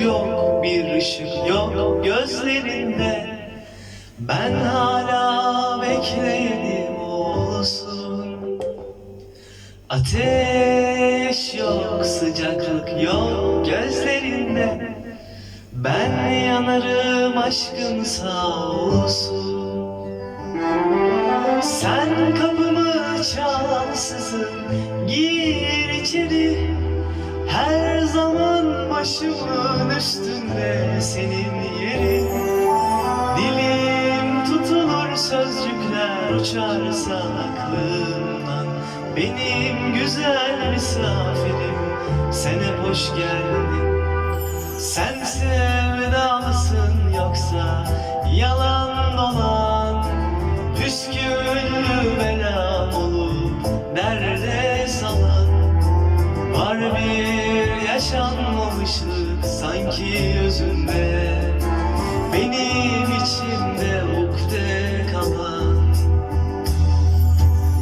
yok bir ışık yok gözlerinde. Ben hala bekleyenim olsun Ateş yok sıcaklık yok gözlerinde. Ben yanarım aşkın sağ olsun. Sen kapımı çalsızın gir içeri başımın üstünde senin yerin. Dilim tutulur sözcükler uçarsa aklımdan Benim güzel misafirim sen hep hoş geldin. Sen sevdalısın yoksa yalan dolan. Püsküllü belam olup derde salan. Var bir yaşanmamışlık sanki özünde. Benim içimde ukde kalan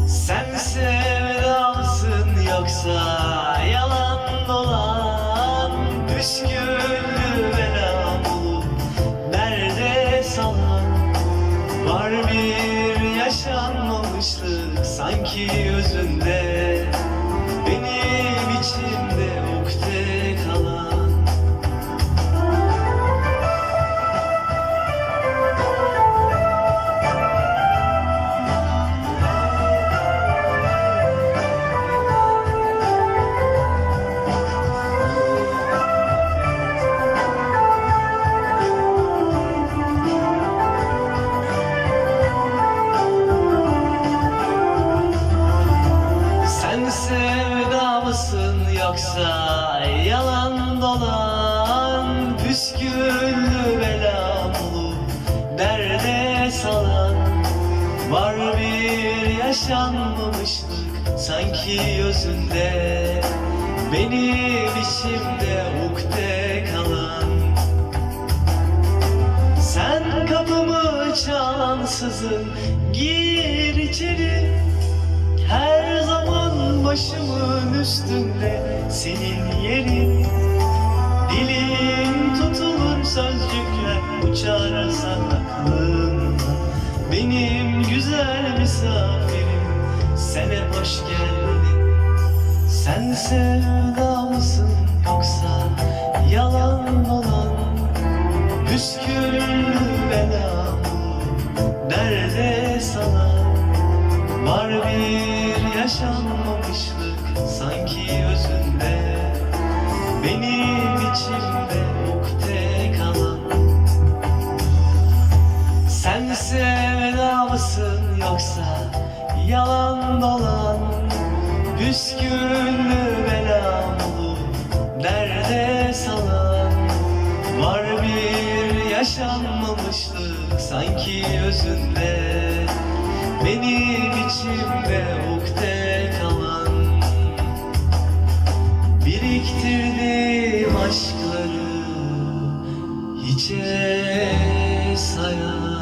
Sen sevdalısın yoksa yalan dolan Püsküllü belam olup derde salan? Var bir yaşanmamışlık sanki özünde yoksa yalan dolan Püsküllü belam olup derde salan Var bir yaşanmamışlık. Sanki özünde Benim içimde ukde kalan. Sen kapımı çalansızın gir içeri üstünde senin yerin. Dilim tutulur sözcükler uçarsa aklımdan Benim güzel misafirim sen hep hoş geldin. Sen sevdalısın yoksa yalan dolan Püsküllü belam derde salan Var bir yaşanmamışlık sanki özünde Benim içimde ukde kalan. Sen sevdalısın yoksa yalan dolan. Püsküllü belam olup derde salan? Var bir yaşanmamışlık sanki özünde Benim hiçe sayan